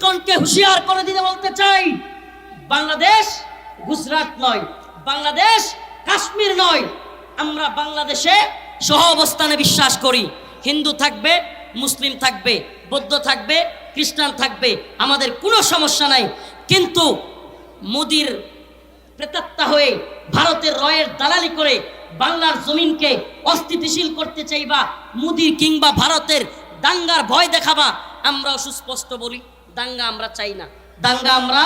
ইসকনকে হুঁশিয়ার করে দিতে বলতে চাই, বাংলাদেশ গুজরাট নয়, বাংলাদেশ কাশ্মীর নয়। আমরা বাংলাদেশে সহ অবস্থানে বিশ্বাস করি। হিন্দু থাকবে, মুসলিম থাকবে, বৌদ্ধ থাকবে, খ্রিস্টান থাকবে, আমাদের কোনো সমস্যা নাই। কিন্তু মোদির প্রেতাত্মা হয়ে ভারতের রয়ের দালালি করে বাংলার জমিনকে অস্থিতিশীল করতে চাইবা মুদির কিংবা ভারতের দাঙ্গার ভয় দেখাবা, আমরাও সুস্পষ্ট বলি। দাঙ্গা আমরা চাই না। দাঙ্গা আমরা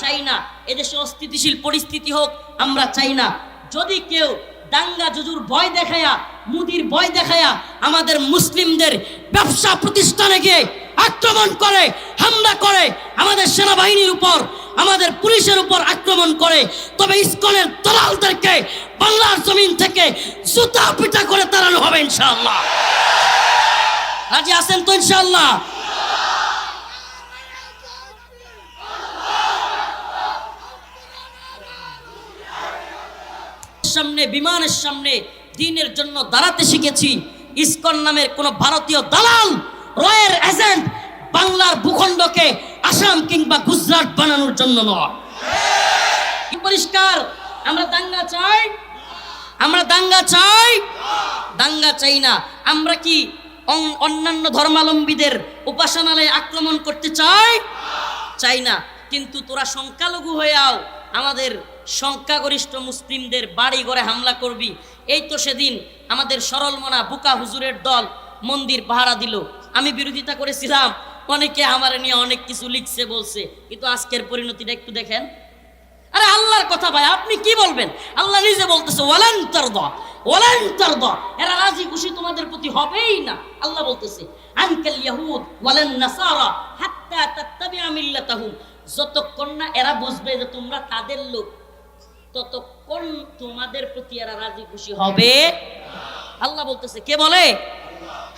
চাই না। এদেশে অস্থিতিশীল পরিস্থিতি হোক, আমরা চাই না। যদি কেউ দাঙ্গা জুজুর ভয় দেখায়া, মুদির ভয় দেখায়া আমাদের মুসলিমদের ব্যবসা প্রতিষ্ঠানে গিয়ে আক্রমণ করে, হামলা করে, আমাদের সেনাবাহিনীর উপর, আমাদের পুলিশের উপর আক্রমণ করে, তবে ইসকনের দলালদেরকে বাংলার জমিন থেকে জুতা পিটা করে তাড়ানো হবে ইনশাআল্লাহ। রাজি আছেন তো ইনশাআল্লাহ? সামনে, বিমানের সামনে দিনের জন্য দাঁড়াতে শিখেছি। ইসকন নামের কোন ভারতীয় দালাল, রয়ের এজেন্ট বাংলার ভূখণ্ডকে আসাম কিংবা গুজরাট বানানোর জন্য নয়। পরিষ্কার? আমরা দাঙ্গা চাই? আমরা দাঙ্গা চাই? দাঙ্গা চাই না। আমরা কি অন- অন্যান্য ধর্মাবলম্বীদের উপাসনালয়ে আক্রমণ করতে চাই? চাই না। কিন্তু তোরা সংখ্যালঘু হয়েও আমাদের সংখ্যাগরিষ্ঠ মুসলিমদের বাড়ি ঘরে হামলা করবি। এই তো সেদিন আমাদের সরলমনা বুকা হুজুরের দল মন্দির পাহারা দিল। আমি বিরোধিতা করেছিলাম। অনেকে আমার নিয়ে অনেক কিছু লিখছে, বলছে। কিন্তু আজকের পরিণতিটা একটু দেখেন। আরে আল্লাহর কথা ভাই, আপনি কি বলবেন? আল্লাহ নিজে বলতেছে, ওয়ালান তারদা ওয়ালান তারদা। এরা রাজি খুশি তোমাদের প্রতি হবেই না। আল্লাহ বলতেছে, আনকাল ইয়াহুদ ওয়ালান নাসারা হাত্তা তাত্তাবিআ মিল্লাতাহুম। যতক্ষণ না এরা বুঝবে যে তোমরা তাদের লোক। ততক্ষণ তোমাদের প্রতি এরা রাজি খুশি হবে। আল্লাহ বলতেছে, কে বলে?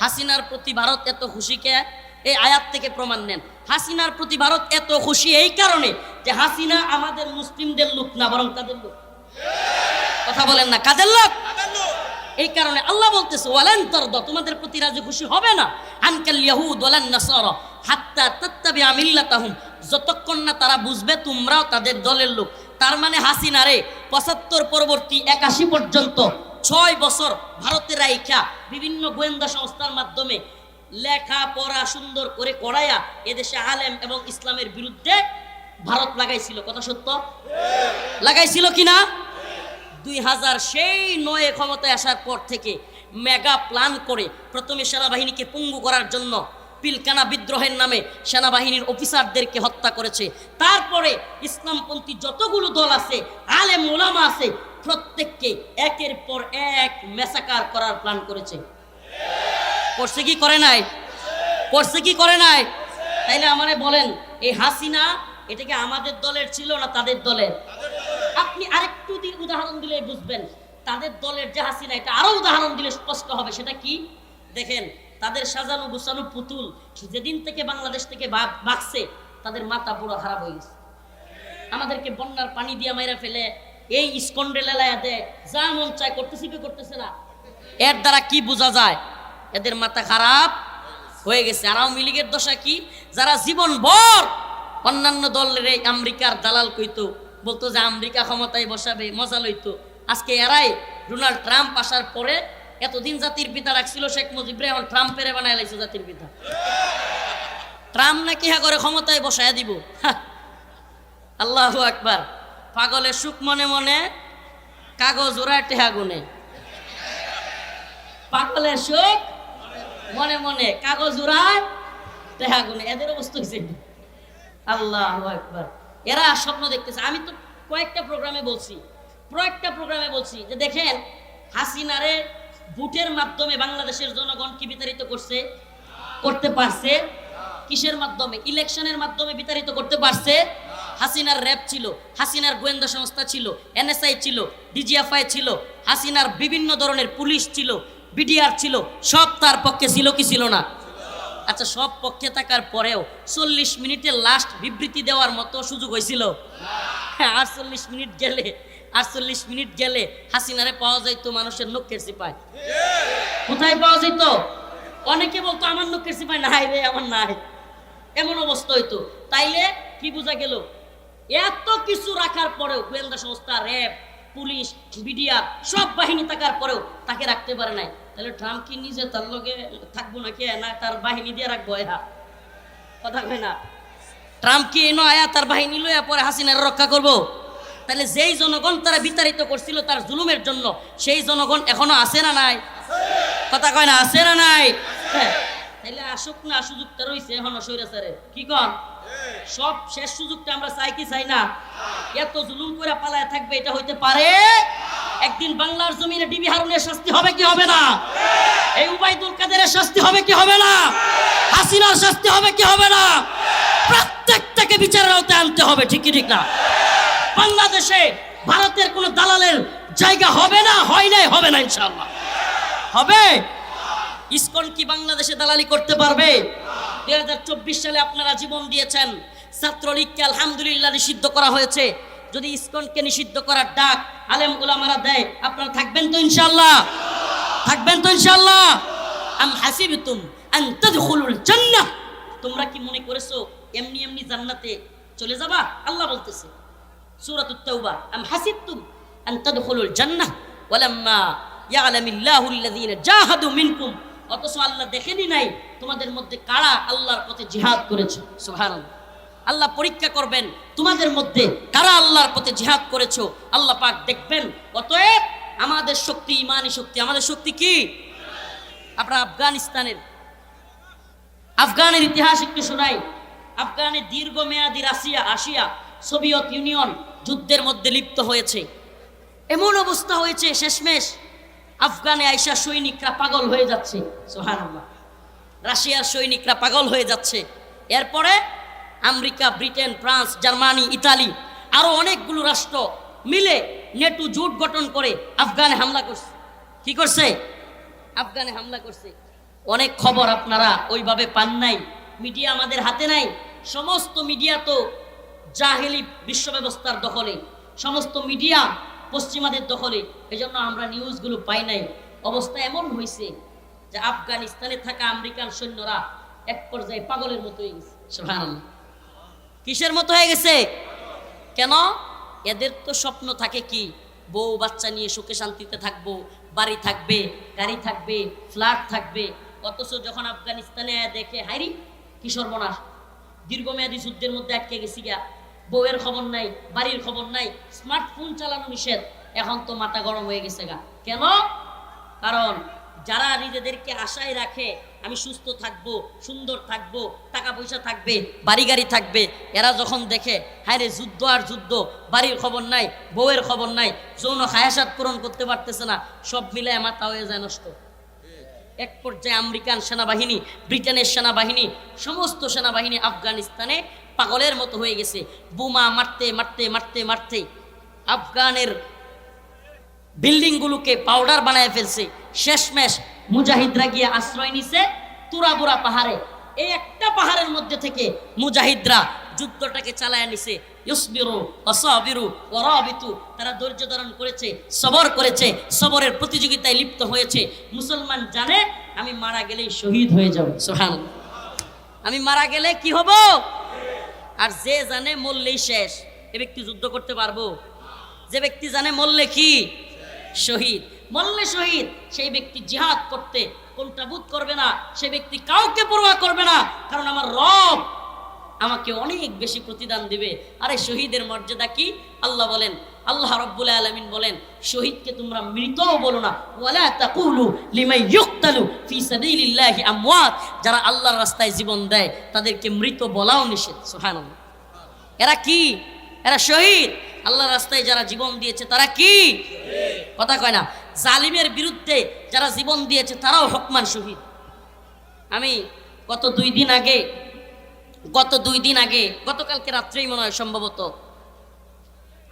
হাসিনার প্রতি ভারত এত খুশি কে? এই আয়াত থেকে প্রমাণ নেন। হাসিনার প্রতি ভারত এত খুশি এই কারণে যে হাসিনা আমাদের মুসলিমদের লোক না, বরং তাদের লোক। কথা বলেন না, কাদের লোক? এই কারণে আল্লাহ বলতেছে, ওয়ালান তারদা, তোমাদের প্রতি রাজি খুশি হবে না। আনকাল ইয়াহুদ ওয়ালান নাসারা, হাত্তা তাত্তাবিআ মিল্লাতাহুম, যতক্ষণ না তারা বুঝবে তোমরাও তাদের দলের লোক। তার মানে হাসিনা রে, পঁচাত্তর পরবর্তী একাশি পর্যন্ত ছয় বছর ভারতের রাইখা বিভিন্ন গোয়েন্দা সংস্থার মাধ্যমে লেখা পড়া সুন্দর করে করাইয়া এদেশে আলেম এবং ইসলামের বিরুদ্ধে ভারত লাগাইছিল। কথা সত্য? লাগাইছিল কিনা দুই হাজার সেই নয়ে ক্ষমতায় আসার পর থেকে মেগা প্ল্যান করে প্রথমে সেনাবাহিনীকে পঙ্গু করার জন্য পিলকানা বিদ্রোহের নামে সেনাবাহিনীর অফিসারদেরকে হত্যা করেছে। তারপরে ইসলামপন্থী যতগুলো দল আছে, আলেম ওলামা আছে, প্রত্যেককে একের পর এক মেসাকার করার প্ল্যান করেছে। করছে কি, করে নাই? করছে কি, করে নাই? তাইলে আমারে বলেন এই হাসিনা এটা কি আমাদের দলের ছিল না তাদের দলের? আপনি আরেকটু দি- উদাহরণ দিলে বুঝবেন। তাদের দলের যে হাসিনা, এটা আরও উদাহরণ দিলে স্পষ্ট হবে, সেটা কি? দেখেন তাদের সাজানো গুছানো পুতুল যেদিন থেকে বাংলাদেশ থেকে ভাগছে তাদের মাথা পুরো খারাপ হয়ে গেছে। আমাদেরকে বন্যার পানি দিয়ে মাইরা ফেলে, এই স্কন্ডে লেলায় দেয় যা মন চায় করতেছি কি করতেছে না। এর দ্বারা কি বোঝা যায়? এদের মাথা খারাপ হয়ে গেছে। আর আওয়ামী লীগের দশা কি? যারা জীবন ভর অন্যান্য দলের এই আমেরিকার দালাল কইতো, বলতো যে আমেরিকা ক্ষমতায় বসাবে, মজা লইতো। আজকে এরাই ডোনাল্ড ট্রাম্প আসার পরে এতদিন জাতির পিতা রাখছিল শেখ মুজিবরে, এখন ট্রাম্পের বানায় লাইছে জাতির পিতা। ট্রাম্প নাকি হা করে ক্ষমতায় বসায় দিব। আল্লাহু আকবার। পাগলের সুখ মনে মনে, কাগজ ওরায় টেহা গুনে। পাগলের সুখ মনে মনে, কাগজ উড়ায় টেহা গুনে। এদের অবস্থা হয়েছে আল্লাহ একবার এরা স্বপ্ন দেখতেছে। আমি তো কয়েকটা প্রোগ্রামে বলছি, কয়েকটা প্রোগ্রামে বলছি যে দেখেন, হাসিনারে ভোটের মাধ্যমে বাংলাদেশের জনগণ কি বিতাড়িত করছে? করতে পারছে? কিসের মাধ্যমে? ইলেকশনের মাধ্যমে বিতাড়িত করতে পারছে? হাসিনার র্যাব ছিল, হাসিনার গোয়েন্দা সংস্থা ছিল, এনএসআই ছিল, ডিজিএফআই ছিল, হাসিনার বিভিন্ন ধরনের পুলিশ ছিল, বিডিআর ছিল, সব তার পক্ষে ছিল কি ছিল না? আচ্ছা সব পক্ষে থাকার পরেও চল্লিশ মিনিটের লাস্ট বিবৃতি দেওয়ার মতো সুযোগ হয়েছিল? হ্যাঁ আটচল্লিশ মিনিট গেলে আটচল্লিশ মিনিট গেলে হাসিনারে পাওয়া যাইতো মানুষের নখের সিপায় কোথায় পাওয়া যেত অনেকে বলতো, আমার নখের সিপাই নাই রে, আমার নাই। এমন অবস্থা হইতো। তাইলে কি বোঝা গেল? এত কিছু রাখার পরেও, গোয়েন্দা সংস্থা, র্যাব, পুলিশ, মিডিয়া, সব বাহিনী থাকার পরেও তাকে রাখতে পারে নাই। তাহলে ট্রাম্প কি নিজে তার লগে থাকব না নাকি? না, তার বাহিনী দিয়ে রাখব এহা। কথা কয় না। ট্রাম্প কি এনো আয়া তার বাহিনী লইয়া পরে হাসিনার রক্ষা করব? তাহলে যেই জনগণ তারা বিতাড়িত করছিল তার জুলুমের জন্য, সেই জনগণ এখনও আছে না নাই? কথা কয় না, আছে না নাই? হ্যাঁ। তাইলে আসুক না, সুযোগটা রয়েছে এখনও স্বৈরাচারের কি কন? সব শেষ সুযোগটা আমরা চাই কি চাই না? এত জুলুম করে পালায় থাকবে, এটা হইতে পারে? একদিন বাংলার জমিনে ডিবি হারুনের শাস্তি হবে কি হবে না? এই উবাইদুল কাদেরের শাস্তি হবে কি হবে না? হাসিনার শাস্তি হবে কি হবে না? প্রত্যেকটাকে বিচারের আওতায় আনতে হবে, ঠিক কি ঠিক না? বাংলাদেশে ভারতের কোনো দালালের জায়গা হবে না, হয় নাই, হবে না ইনশাআল্লাহ। হবে? ইসকন কি বাংলাদেশে দালালি করতে পারবে? দুই হাজার চব্বিশ সালে আপনারা জীবন দিয়েছেন। ছাত্রলীগকে আলহামদুলিল্লাহ নিষিদ্ধ করা হয়েছে। যদি ইসকনকে নিষিদ্ধ করার ডাক আলেম উলামারা দেয়, আপনারা থাকবেন তো ইনশাল্লাহ থাকবেন তো ইনশাল্লাহ আম হাসিবতুম আন তাদখুলুল জান্নাহ। তোমরা কি মনে করেছ, এমনি এমনি জান্নাতে চলে যাবা? আল্লাহ বলতেছে। আল্লাযীনা জাহাদু মিনকুম। অথচ আল্লাহ দেখেনি নাই তোমাদের মধ্যে কারা আল্লাহর পথে জিহাদ করেছে। আল্লাহ পরীক্ষা করবেন তোমাদের মধ্যে কারা আল্লাহর পথে জিহাদ আল্লাহ পাক দেখবেন। অতএব আমাদের শক্তি, ইমানি শক্তি, আমাদের শক্তি কি? আপনারা আফগানিস্তানের। আফগানের ইতিহাস একটু শোনাই। আফগানের দীর্ঘমেয়াদী রাশিয়া, আসিয়া সোভিয়েত ইউনিয়ন যুদ্ধের মধ্যে লিপ্ত হয়েছে। এমন অবস্থা হয়েছে, শেষমেশ আফগানে আইসা সৈনিকরা পাগল হয়ে যাচ্ছে। সোহানাল্লাহ রাশিয়ার সৈনিকরা পাগল হয়ে যাচ্ছে। এরপরে America, Britain, France, Germany, Italy আরও অনেকগুলো রাষ্ট্র মিলে নেটু জোট গঠন করে আফগানে হামলা করছে। কি করছে? আফগানে হামলা করছে। অনেক খবর আপনারা ওইভাবে পান নাই। মিডিয়া আমাদের হাতে নাই। সমস্ত মিডিয়া তো জাহেলি বিশ্ব ব্যবস্থার দখলে সমস্ত মিডিয়া পশ্চিমাদের দখলে। এজন্য আমরা নিউজগুলো পাই নাই। অবস্থা এমন হয়েছে যে আফগানিস্তানে থাকা আমেরিকান সৈন্যরা এক পর্যায়ে পাগলের মতো হয়ে গেছে। কিসের মতো হয়ে গেছে? কেন? এদের তো স্বপ্ন থাকে কি? বউ বাচ্চা নিয়ে সুখে শান্তিতে থাকব বাড়ি থাকবে গাড়ি থাকবে ফ্ল্যাট থাকবে। অথচ যখন আফগানিস্তানে দেখে হাইরি কি সর্বনাশ দীর্ঘমেয়াদী যুদ্ধের মধ্যে আটকে গেছি গা। বউয়ের খবর নাই, বাড়ির খবর নাই স্মার্টফোন চালানো নিষেধ। এখন তো মাথা গরম হয়ে গেছে গা। কেন? কারণ যারা নিজেদেরকে আশায় রাখে, আমি সুস্থ থাকব, সুন্দর থাকব, টাকা পয়সা থাকবে, বাড়ি গাড়ি থাকবে, এরা যখন দেখে, হায় রে, যুদ্ধ আর যুদ্ধ, বাড়ির খবর নাই, বউয়ের খবর নাই, যৌন হায়াসাত পূরণ করতে পারতেছে না, সব মিলে মাথা হয়ে যায় নষ্ট। এক পর্যায়ে আমেরিকান সেনাবাহিনী, ব্রিটেনের সেনাবাহিনী, সমস্ত সেনাবাহিনী আফগানিস্তানে পাগলের মতো হয়ে গেছে। বোমা মারতে মারতে মারতে মারতে আফগানের বিল্ডিংগুলোকে পাউডার বানায় ফেলছে। শেষমেশ মুজাহিদরা গিয়ে আশ্রয় নিছে তুরাবুরা পাহাড়ে। এই একটা পাহাড়ের মধ্যে থেকে মুজাহিদরা যুদ্ধটাকে চালায় নিছে। ইউসবিরু অসাবিরু ওরাবিতু তারা ধৈর্য ধারণ করেছে, সবর করেছে, সবরের প্রতিযোগিতায় লিপ্ত হয়েছে। মুসলমান জানে, আমি মারা গেলেই শহীদ হয়ে যাব। সোহান আমি মারা গেলে কি হব? আর যে জানে মরলেই শেষ, এ ব্যক্তি যুদ্ধ করতে পারব? যে ব্যক্তি জানে মরলে কি? শহীদ। মরলে শহীদ, সেই ব্যক্তি জিহাদ করতে কোনটা বুধ করবে না, সে ব্যক্তি কাউকে পরোয়া করবে না, কারণ আমার রব আমাকে অনেক বেশি প্রতিদান দিবে। আরে শহীদের মর্যাদা কি? আল্লাহ বলেন আল্লাহ রব্বুল আলামিন বলেন, শহীদকে তোমরা মৃতও বলো না। লিমাই যারা আল্লাহর রাস্তায় জীবন দেয়, তাদেরকে মৃত বলাও নিষেধ। সুবহানাল্লাহ। এরা কি? এরা শহীদ। আল্লাহ রাস্তায় যারা জীবন দিয়েছে, তারা কি? কথা কয় না। জালিমের বিরুদ্ধে যারা জীবন দিয়েছে, তারাও হকমান শহীদ। আমি গত দুই দিন আগে, গত দুই দিন আগে, গতকালকে রাত্রেই মনে হয় সম্ভবত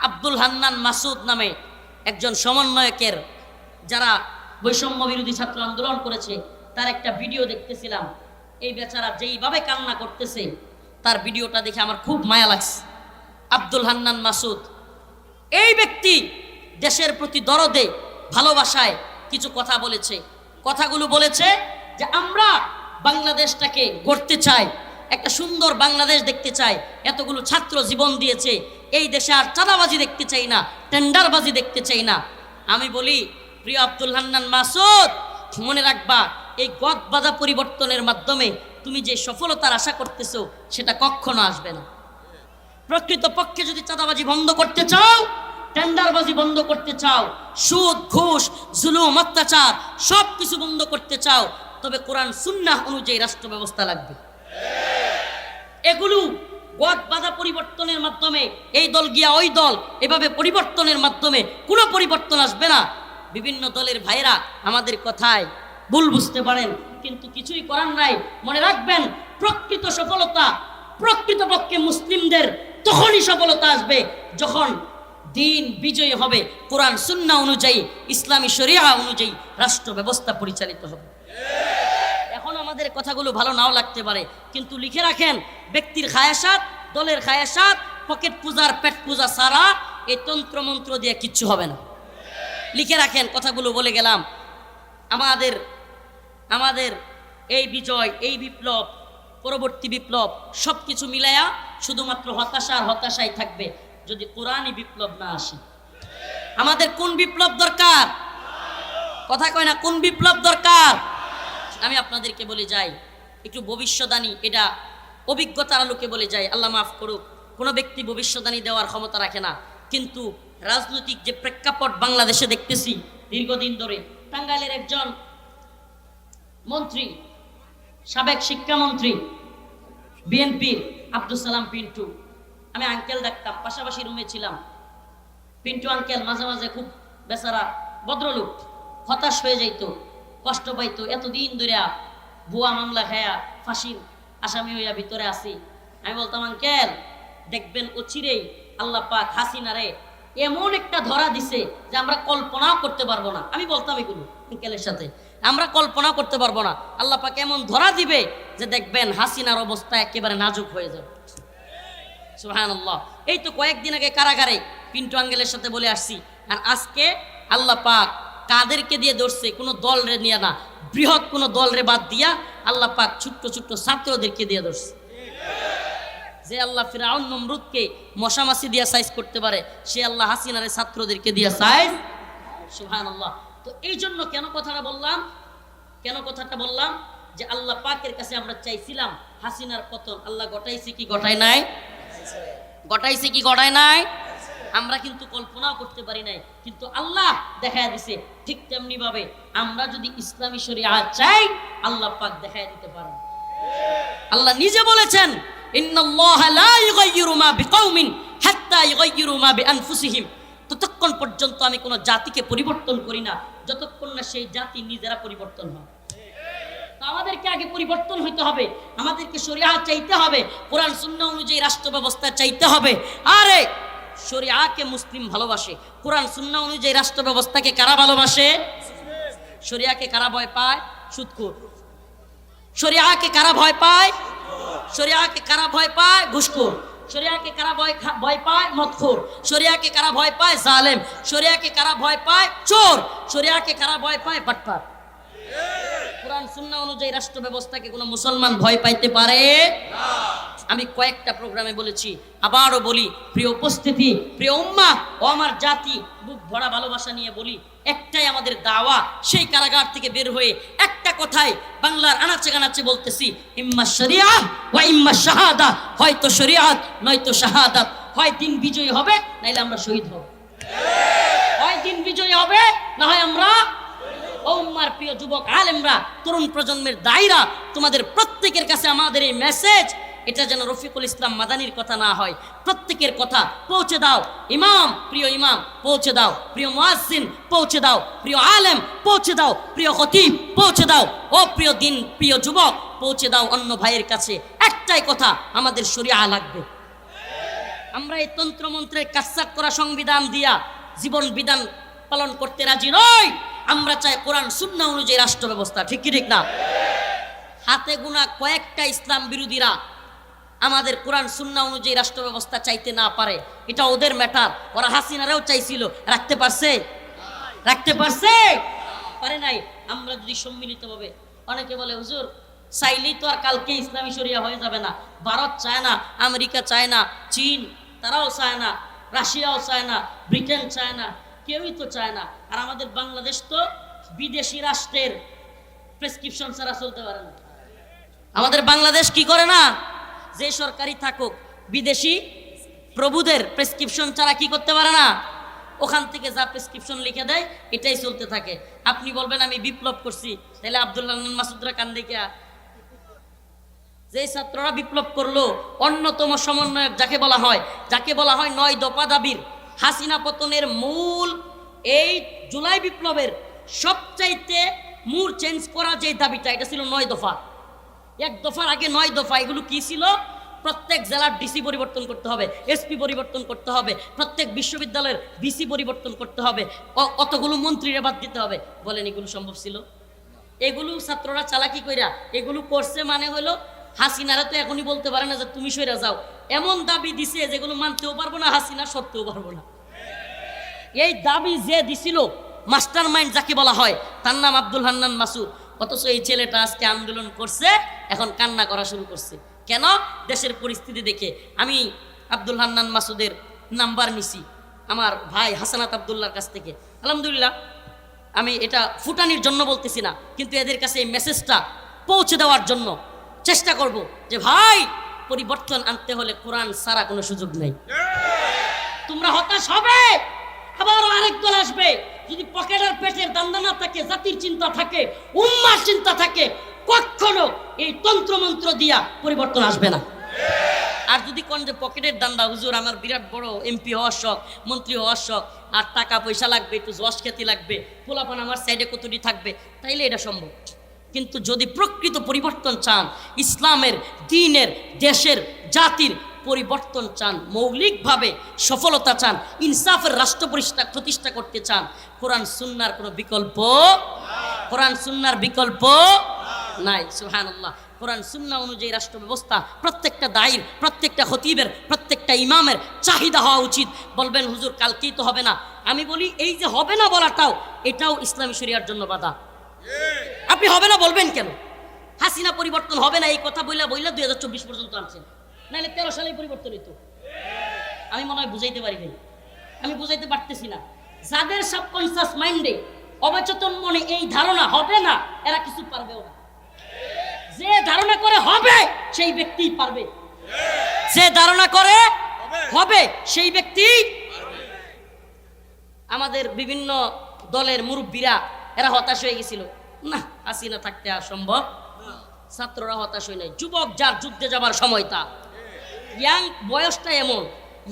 আব্দুল হান্নান মাসুদ নামে একজন সমন্বয়কের যারা বৈষম্য বিরোধী ছাত্র আন্দোলন করেছে, তার একটা ভিডিও দেখতেছিলাম। এই বেচারা যেইভাবে কান্না করতেছে, তার ভিডিওটা দেখে আমার খুব মায়া লাগছে। আব্দুল হান্নান মাসুদ, এই ব্যক্তি দেশের প্রতি দরদে, ভালোবাসায় কিছু কথা বলেছে। কথাগুলো বলেছে যে আমরা বাংলাদেশটাকে গড়তে চাই, একটা সুন্দর বাংলাদেশ দেখতে চাই। এতগুলো ছাত্র জীবন দিয়েছে এই দেশে আর চাঁদাবাজি দেখতে চাই না, টেন্ডারবাজি দেখতে চাই না। আমি বলি, প্রিয় আব্দুল হান্নান মাসুদ, মনে রাখবা, এই গদ বাধা পরিবর্তনের মাধ্যমে তুমি যে সফলতার আশা করতেছো, সেটা কখনো আসবে না। প্রকৃত পক্ষে যদি চাঁদাবাজি বন্ধ করতে চাও, টেন্ডারবাজি বন্ধ করতে চাও, সুদ, ঘুষ, জুলুম, অত্যাচার সব কিছু বন্ধ করতে চাও, তবে কোরআন সুন্নাহ অনুযায়ী রাষ্ট্র ব্যবস্থা লাগবে। এগুলো গদ বাধা পরিবর্তনের মাধ্যমে এই দল গিয়া ওই দল এভাবে পরিবর্তনের মাধ্যমে কোনো পরিবর্তন আসবে না। বিভিন্ন দলের ভাইরা আমাদের কথায় ভুল বুঝতে পারেন, কিন্তু কিছুই করার নাই। মনে রাখবেন, প্রকৃত সফলতা, প্রকৃতপক্ষে মুসলিমদের তখনই সফলতা আসবে যখন দিন বিজয়ী হবে। কোরআন, সুন্না অনুযায়ী, ইসলামী শরিয়া অনুযায়ী রাষ্ট্র ব্যবস্থা পরিচালিত হবে। এখন আমাদের কথাগুলো ভালো নাও লাগতে পারে, কিন্তু লিখে রাখেন ব্যক্তির খায়াসাত, দলের খায়াসাত, পকেট পূজার পেট পূজা সারা, এই তন্ত্র মন্ত্র দিয়ে কিচ্ছু হবে না। লিখে রাখেন, কথাগুলো বলে গেলাম। আমাদের আমাদের এই বিজয়, এই বিপ্লব, পরবর্তী বিপ্লব সব কিছু মিলায়া শুধুমাত্র হতাশা আর হতাশাই থাকবে যদি কোরআনই বিপ্লব না আসে। আমাদের কোন বিপ্লব দরকার? কথা কয় না, কোন বিপ্লব দরকার? আমি আপনাদেরকে বলে যাই, একটু ভবিষ্যদানী এটা অভিজ্ঞতার আলোকে বলে যায়, আল্লাহ মাফ করুক, কোনো ব্যক্তি ভবিষ্যদানী দেওয়ার ক্ষমতা রাখে না। কিন্তু রাজনৈতিক যে প্রেক্ষাপট বাংলাদেশে দেখতেছি দীর্ঘদিন ধরে, টাঙ্গাইলের একজন মন্ত্রী, সাবেক শিক্ষামন্ত্রী, বিএনপির আব্দুল সালাম পিন্টু। আমি আঙ্কেল দেখতাম, পাশাপাশি রুমে ছিলাম। পিন্টু আঙ্কেল মাঝে মাঝে খুব বেচারা ভদ্রলোক, হতাশ হয়ে যাইতো, কষ্ট পাইতো। এতদিন ধরে ভুয়া মামলা খায়া ফাঁসির আসামি হইয়া ভিতরে আছি। আমি বলতাম, আঙ্কেল, দেখবেন অচিরেই আল্লাহ পাক হাসিনারে এমন একটা ধরা দিছে যে আমরা কল্পনাও করতে পারব না। আমি বলতাম এগুলো আঙ্কেলের সাথে। আমরা কল্পনা করতে পারব না। আল্লাহ পাক এমন ধরা দিবে যে দেখবেন হাসিনার অবস্থা একেবারে নাজুক হয়ে যাবে। সুহান এই তো কয়েকদিন আগে কারাগারে পিন্টু আঙ্গেলের সাথে বলে আসছি, আর আজকে আল্লাহ পাক কাদেরকে দিয়ে ধরছে? কোনো দল রে নিয়ে না। বৃহৎ কোনো দল রে বাদ দিয়া আল্লাহ পাক ছোট্ট ছোট্ট ছাত্রদেরকে দিয়ে ধরছে। যে আল্লাহ ফিরাউন নমরুদকে মশামাছি দিয়া সাইজ করতে পারে, সে আল্লাহ হাসিনারে ছাত্রদেরকে দিয়া সাইজ সুহান আল্লাহ তো এই জন্য কেন কথাটা বললাম? কেন কথাটা বললাম? যে আল্লাহ পাকের কাছে আমরা চাইছিলাম হাসিনার পতন। আল্লাহ গটাইছে কি গটাই নাই? গটাইছে কি গটায় নাই? আমরা কিন্তু কল্পনাও করতে পারি নাই, কিন্তু আল্লাহ দেখা দিছে, ঠিক তেমনি ভাবে আমরা যদি ইসলামী শরিয়া চাই, আল্লাহ পাক দেখায় দিতে পারেন আল্লাহ নিজে বলেছেন ততক্ষণ পর্যন্ত আমি কোনো জাতিকে পরিবর্তন করি না, যতক্ষণ না সেই জাতি নিজেরা পরিবর্তন হয়। আমাদেরকে আগে পরিবর্তন হইতে হবে, আমাদেরকে শরিয়া চাইতে হবে, কোরআন শূন্য অনুযায়ী রাষ্ট্র ব্যবস্থা চাইতে হবে। আরে শরিয়াকে মুসলিম ভালোবাসে। কোরআন শূন্য অনুযায়ী রাষ্ট্র ব্যবস্থাকে কারা ভালোবাসে? শরিয়াকে কারা ভয় পায়? সুদকুর শরিয়াকে কারা ভয় পায়? শরিয়াকে কারা ভয় পায়? ঘুষখোর। শরিয়াকে কারা ভয় ভয় পায়? মদখোর। শরিয়াকে কারা ভয় পায়? জালেম। শরিয়াকে কারা ভয় পায়? চোর। শরিয়াকে কারা ভয় পায়? বাটপার। কোরআন সুন্নাহ অনুযায়ী রাষ্ট্র ব্যবস্থাকে কোনো মুসলমান ভয় পাইতে পারে আমি কয়েকটা প্রোগ্রামে বলেছি, আবারও বলি, প্রিয় উপস্থিতি, প্রিয় উম্মা, ও আমার জাতি, বুক ভরা ভালোবাসা নিয়ে বলি, একটাই আমাদের দাওয়া, সেই কারাগার থেকে বের হয়ে একটা কথাই বাংলার আনাচে গানাচে বলতেছি, ইম্মা শরিয়া ওয়া ইম্মা শাহাদা, হয়তো শরিয়াত, নয়তো শাহাদাত, হয় দিন বিজয়ী হবে, নাইলে আমরা শহীদ হব। হয় দিন বিজয়ী হবে, না হয় আমরা ওম্মার প্রিয় যুবক আলেমরা, তরুণ প্রজন্মের দায়রা, তোমাদের প্রত্যেকের কাছে আমাদের এই মেসেজ এটা যেন রফিকুল ইসলাম মাদানির কথা না হয়। প্রত্যেকের কথা পৌঁছে দাও। ইমাম, প্রিয় ইমাম, পৌঁছে দাও। প্রিয় মুয়াজ্জিন, পৌঁছে দাও। প্রিয় আলেম, পৌঁছে দাও। প্রিয় খতিব, পৌঁছে দাও। ও প্রিয় দিন, প্রিয় যুবক, পৌঁছে দাও অন্য ভাইয়ের কাছে। একটাই কথা, আমাদের শরিয়া লাগবে। আমরা এই তন্ত্রমন্ত্রের কাসাট করা সংবিধান দিয়া জীবন বিধান পালন করতে রাজি নই। আমরা চাই কোরআন শূন্য অনুযায়ী রাষ্ট্র ব্যবস্থা ঠিক কি ঠিক না? হাতে গোনা কয়েকটা ইসলাম বিরোধীরা আমাদের কোরআন শূন্য অনুযায়ী রাষ্ট্র ব্যবস্থা চাইতে না পারে, এটা ওদের ম্যাটার ওরা হাসিনারাও চাইছিল। রাখতে পারছে? রাখতে পারছে? পারে নাই। আমরা যদি সম্মিলিতভাবে, অনেকে বলে, হুজুর, চাইলেই তো আর কালকে ইসলামী শরিয়া হয়ে যাবে না। ভারত চায় না, আমেরিকা চায় না, চীন, তারাও চায় না, রাশিয়াও চায় না, ব্রিটেন চায় না, কেউই তো চায় না। আর আমাদের বাংলাদেশ তো বিদেশি রাষ্ট্রের প্রেসক্রিপশন ছাড়া চলতে পারে না। আমাদের বাংলাদেশ কি করে না? যে সরকারি থাকুক, বিদেশি প্রভুদের প্রেসক্রিপশন ছাড়া কি করতে পারে না? ওখান থেকে যা প্রেসক্রিপশন লিখে দেয়, এটাই চলতে থাকে। আপনি বলবেন, আমি বিপ্লব করছি। তাহলে আব্দুল্লাহ মাসুদরা কান দেখিয়া যে ছাত্ররা বিপ্লব করল, অন্যতম সমন্বয়ক যাকে বলা হয়, যাকে বলা হয় নয় দফা দাবির, হাসিনা পতনের মূল এই জুলাই বিপ্লবের সবচাইতে মূল চেঞ্জ করা যে দাবিটা, এটা ছিল নয় দফা। এক দফার আগে নয় দফা, এগুলো কি ছিল? প্রত্যেক জেলার ডিসি পরিবর্তন করতে হবে, এসপি পরিবর্তন করতে হবে, প্রত্যেক বিশ্ববিদ্যালয়ের ভিসি পরিবর্তন করতে হবে অতগুলো মন্ত্রীরা বাদ দিতে হবে। বলেন, এগুলো সম্ভব ছিল? এগুলো ছাত্ররা চালাকি কইরা, এগুলো করছে মানে হলো, হাসিনারা তো এখনই বলতে পারে না যে তুমি সইরা যাও। এমন দাবি দিছে যেগুলো মানতেও পারব না, হাসিনা সরতেও পারব না। এই দাবি যে দিছিল মাস্টার মাইন্ড যাকে বলা হয়, তার নাম আব্দুল হান্নান মাসুদ। অথচ এই ছেলেটা আজকে আন্দোলন করছে এখন কান্না করা শুরু করছে। কেন? দেশের পরিস্থিতি দেখে। আমি আব্দুল হান্নান মাসুদের নাম্বার নিছি আমার ভাই হাসানাত আবদুল্লার কাছ থেকে। আলহামদুলিল্লাহ আমি এটা ফুটানির জন্য বলতেছি না কিন্তু এদের কাছে এই মেসেজটা পৌঁছে দেওয়ার জন্য চেষ্টা করব যে ভাই পরিবর্তন আনতে হলে কোরআন সারা কোনো সুযোগ নেই। তোমরা হতাশ হবে আবার আরেক দল আসবে। যদি পকেটের পেটের দান্দা না থাকে, জাতির চিন্তা থাকে, উম্মার চিন্তা থাকে, কখনো এই তন্ত্র মন্ত্র দিয়া পরিবর্তন আসবে না। আর যদি কোন যে পকেটের দান্দা, হুজুর আমার বিরাট বড় এমপি হওয়ার শখ, মন্ত্রী হওয়ার শখ, আর টাকা পয়সা লাগবে, একটু জশ খ্যাতি লাগবে, পোলাপান আমার সাইডে কতটি থাকবে, তাইলে এটা সম্ভব। কিন্তু যদি প্রকৃত পরিবর্তন চান, ইসলামের, দিনের, দেশের, জাতির পরিবর্তন চান, মৌলিকভাবে সফলতা চান, ইনসাফের রাষ্ট্র প্রতিষ্ঠা প্রতিষ্ঠা করতে চান। কোরআন সুন্নার কোনো বিকল্প? কোরআন সুন্নার বিকল্প? নাই সুহানুল্লাহ কোরআন সুন্না অনুযায়ী রাষ্ট্র ব্যবস্থা প্রত্যেকটা দায়ের, প্রত্যেকটা খতিবের, প্রত্যেকটা ইমামের চাহিদা হওয়া উচিত। বলবেন, হুজুর, কালকেই তো হবে না। আমি বলি, এই যে হবে না বলাটাও, এটাও ইসলামী শরিয়ার জন্য বাধা। আপনি হবে না বলবেন কেন? হাসিনা পরিবর্তন হবে না, এই কথা বইলা বইলা দুই হাজার চব্বিশ পর্যন্ত আনছেন। নাহলে তেরো সালেই পরিবর্তন হইতো। আমি মনে হয় বুঝাইতে পারি নাই। আমি বুঝাইতে পারতেছি না। যাদের সাবকনসিয়াস মাইন্ডে অবচেতন মনে এই ধারণা হবে না, এরা কিছু পারবেও না। যে ধারণা করে হবে, সেই ব্যক্তি পারবে। যে ধারণা করে হবে, সেই ব্যক্তি আমাদের বিভিন্ন দলের মুরব্বীরা, এরা হতাশ হয়ে গেছিল। না, হাসিনা থাকতে আর সম্ভব ছাত্ররা হতাশ হয়ে নাই। যুবক যার যুদ্ধে যাবার সময় তা ইয়াং বয়সটা এমন।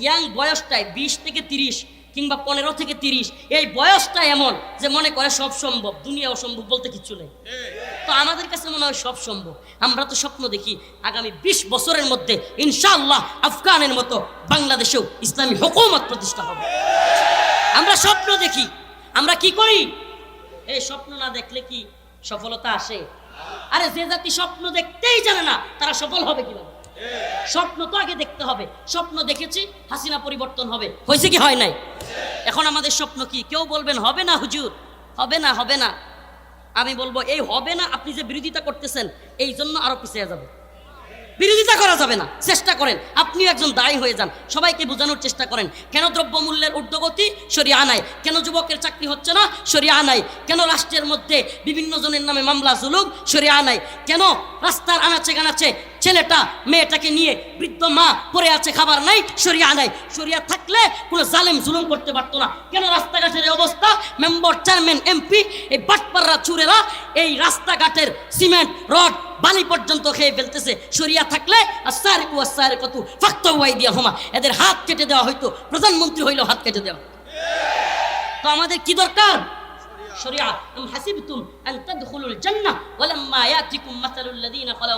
ইয়াং বয়সটায় বিশ থেকে তিরিশ কিংবা পনেরো থেকে তিরিশ, এই বয়সটা এমন যে মনে করে সব সম্ভব, দুনিয়া অসম্ভব বলতে কিচ্ছু নেই। তো আমাদের কাছে মনে হয় সব সম্ভব। আমরা তো স্বপ্ন দেখি আগামী বিশ বছরের মধ্যে ইনশাআল্লাহ আফগানের মতো বাংলাদেশেও ইসলামী হুকুমত প্রতিষ্ঠা হবে। আমরা স্বপ্ন দেখি। আমরা কি করি? এই স্বপ্ন না দেখলে কি সফলতা আসে? আরে যে জাতি স্বপ্ন দেখতেই জানে না, তারা সফল হবে কীভাবে? স্বপ্ন তো আগে দেখতে হবে। স্বপ্ন দেখেছি, হাসিনা পরিবর্তন হবে। হয়েছে কি, হয় নাই? এখন আমাদের স্বপ্ন কি? কেউ বলবেন, হবে না হুজুর, হবে না হবে না। আমি বলব, এই হবে না, আপনি যে বিরোধিতা করতেছেন, এই জন্য আরও পিছিয়ে যাবে। বিরোধিতা করা যাবে না, চেষ্টা করেন। আপনিও একজন দায়ী হয়ে যান, সবাইকে বোঝানোর চেষ্টা করেন। কেন দ্রব্যমূল্যের ঊর্ধ্বগতি সরিয়ে আনায় কেন যুবকের চাকরি হচ্ছে না? সরিয়ে আনায় কেন রাষ্ট্রের মধ্যে বিভিন্ন জনের নামে মামলা, জুলুম সরিয়ে আনায় কেন রাস্তার আনাচে গানাচে ছেলেটা, মেয়েটাকে নিয়ে বৃদ্ধ মা পড়ে আছে, খাবার নাই সরিয়া নাই। সরিয়া থাকলে কোনো জালেম জুলুম করতে পারতো না। কেন রাস্তাঘাটের এই অবস্থা? মেম্বার, চেয়ারম্যান, এমপি, এই বাটপাররা চুরেরা এই রাস্তাঘাটের সিমেন্ট, রড, বালি পর্যন্ত খেয়ে ফেলতেছে। সরিয়া থাকলে আর আসারে কু আসারে কত ফাক্ত ওয়াই দিয়া হোমা এদের হাত কেটে দেওয়া হয়তো প্রধানমন্ত্রী হইলেও হাত কেটে দেওয়া। তো আমাদের কি দরকার? শরিয়া। আম হাসিবতুম আন তাদখুলুল জান্নাহ। ওয়ালাম্মা ইয়াতিকুম মাসালুল লাযিনা খালাউ